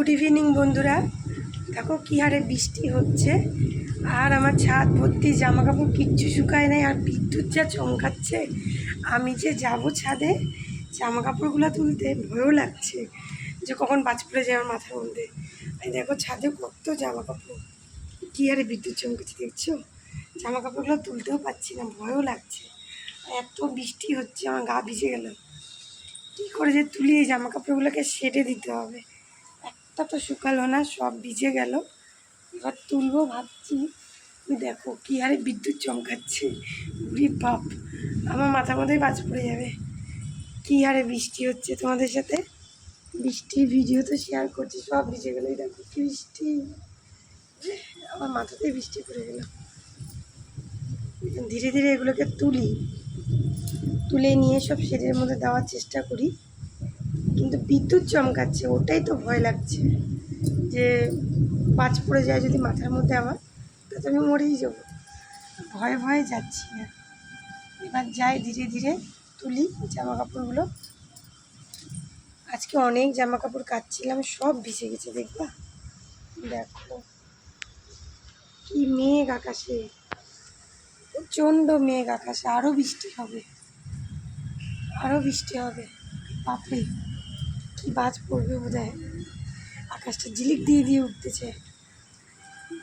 Good evening বন্ধুরা। দেখো কী হারে বৃষ্টি হচ্ছে। আর আমার ছাদ ভর্তি জামা কাপড় কিচ্ছু শুকায় নাই, আর বিদ্যুৎ যা চমকাচ্ছে। আমি যে যাব ছাদে জামা কাপড়গুলো তুলতে ভয়ও লাগছে যে কখন বাজ পড়ে যায় আমার মাথার মধ্যে। এই দেখো ছাদে কত জামা কাপড় কী হারে বিদ্যুৎ চমকেছে দেখছ? জামা কাপড়গুলো তুলতেও পারছি না, ভয়ও লাগছে। আর এত বৃষ্টি হচ্ছে, আমার গা ভিজে গেল। কী করে যে তুলি এই জামা কাপড়গুলোকে সেটে দিতে হবে? একটা তো শুকালো না, সব ভিজে গেল। এবার তুলবো ভাবছি তুমি দেখো কী হারে বিদ্যুৎ চমকাচ্ছে। উরি বাপ, আমার মাথার মধ্যেই বাজ পড়ে যাবে। কী হারে বৃষ্টি হচ্ছে তোমাদের সাথে? বৃষ্টির ভিডিও তো শেয়ার করছি, সব ভিজে গেলো দেখো কি বৃষ্টি। আমার মাথাতেই বৃষ্টি পড়ে গেল। ধীরে ধীরে এগুলোকে তুলি। তুলে নিয়ে সব শেডের মধ্যে দেওয়ার চেষ্টা করি। কিন্তু বিদ্যুৎ চমকাচ্ছে, ওটাই তো ভয় লাগছে। যে বাজ পড়ে যায় যদি মাথার মধ্যে আমার তাতে আমি মরেই যাব। ভয়ে ভয়ে যাচ্ছি না এবার যাই ধীরে ধীরে তুলি জামা কাপড়গুলো আজকে অনেক জামা কাপড় কাচ্ছিলাম সব ভিজে গেছে, দেখবা? দেখো। কি মেঘ আকাশে, প্রচণ্ড মেঘ আকাশে আরও বৃষ্টি হবে। আরও বৃষ্টি হবে, বাপরে। কি বাজ পড়বে বোধ হয় আকাশটা ঝিলিক দিয়ে দিয়ে উঠতেছে।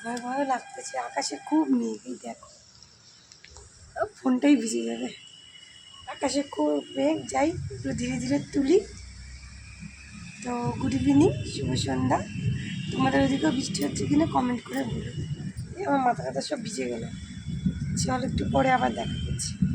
ভয় ভয় লাগতেছে। আকাশে খুব মেঘ এই দেখো। ফোনটাই ভিজে যাবে। আকাশে খুব মেঘ, যাই একটু ধীরে ধীরে তুলি। তো গুড ইভিনিং শুভ সন্ধ্যা। তোমাদের ওদিকেও বৃষ্টি হচ্ছে কিনা কমেন্ট করে বলো। আমার মাথা কাথা সব ভিজে গেল। চল একটু পরে আবার দেখা করছি।